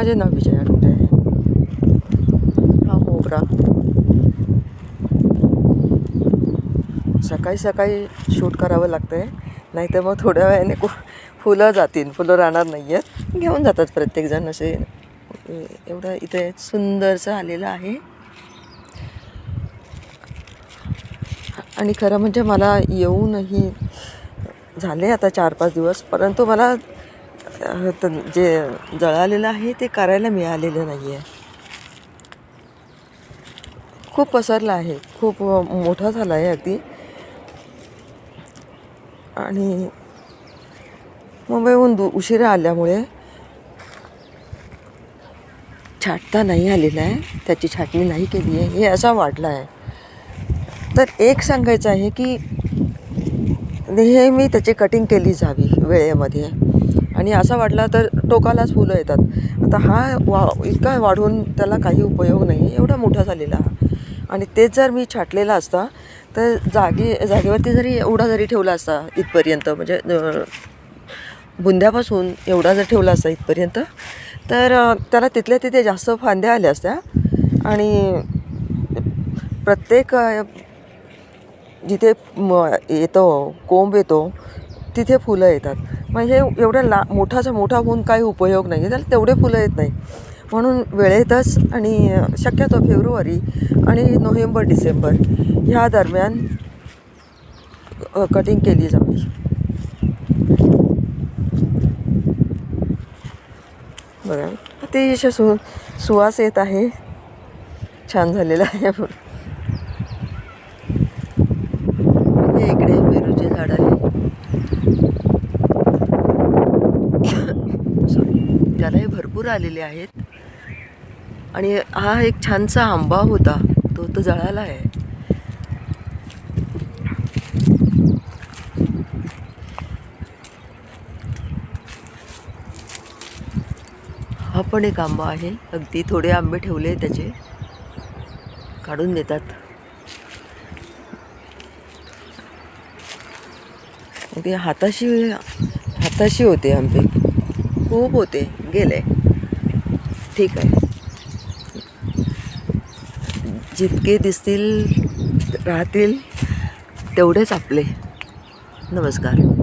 माझे नाव विजय डोंगरे आहे. हा हो, मोगरा सकाळी सकाळी शूट करावं लागतं आहे नाहीतर मग थोड्या वेळाने कु फुलं जातील. फुलं राहणार नाही आहेत घेऊन जातात प्रत्येकजण असे. एवढं इथे सुंदरसं आलेलं आहे. आणि खरं म्हणजे मला येऊनही झाले आता चार पाच दिवस परंतु मला जे जळालेलं आहे ते करायला मिळालेलं नाही आहे खूप पसरला आहे. खूप मोठा झाला आहे अगदी. आणि मुंबईहून दु उशिरा आल्यामुळे छाटता नाही आलेला आहे. त्याची छाटणी नाही केली आहे. हे असा वाटला आहे. तर एक सांगायचं आहे की नेहमी त्याची कटिंग केली जावी वेळेमध्ये. आणि असा वाढला तर टोकालाच फुलं येतात. आता हा वा इतका वाढून त्याला काही उपयोग नाही एवढा मोठा झालेला हा. आणि तेच जर मी छाटलेला असता तर जागी जागेवरती जरी एवढा जरी ठेवला असता इथपर्यंत म्हणजे बुंद्यापासून एवढा जर ठेवला असता इथपर्यंत तर त्याला तिथल्या तिथे जास्त फांद्या आल्या असत्या. आणि प्रत्येक जिथे म येतो कोंब येतो तिथे फुलं येतात. म्हणजे एवढं ला मोठाचा मोठा होऊन काही उपयोग नाही. आहे त्याला तेवढे फुलं येत नाही. म्हणून वेळेतच आणि शक्यतो फेब्रुवारी आणि नोव्हेंबर डिसेंबर ह्या दरम्यान कटिंग केली जावी. बघा अतिशय सु सुवास येत आहे. छान झालेला आहे. भरपूर आलेले आहेत. आणि हा एक छानसा आंबा होता तो तो जळाला आहे. हा पण एक आंबा आहे. अगदी थोडे आंबे ठेवले त्याचे. काढून देतात. ते हाताशी हाताशी होते आंबे. खूप होते. गेले. ठीक आहे. जितके दिसतील राहतील तेवढेच आपले. नमस्कार.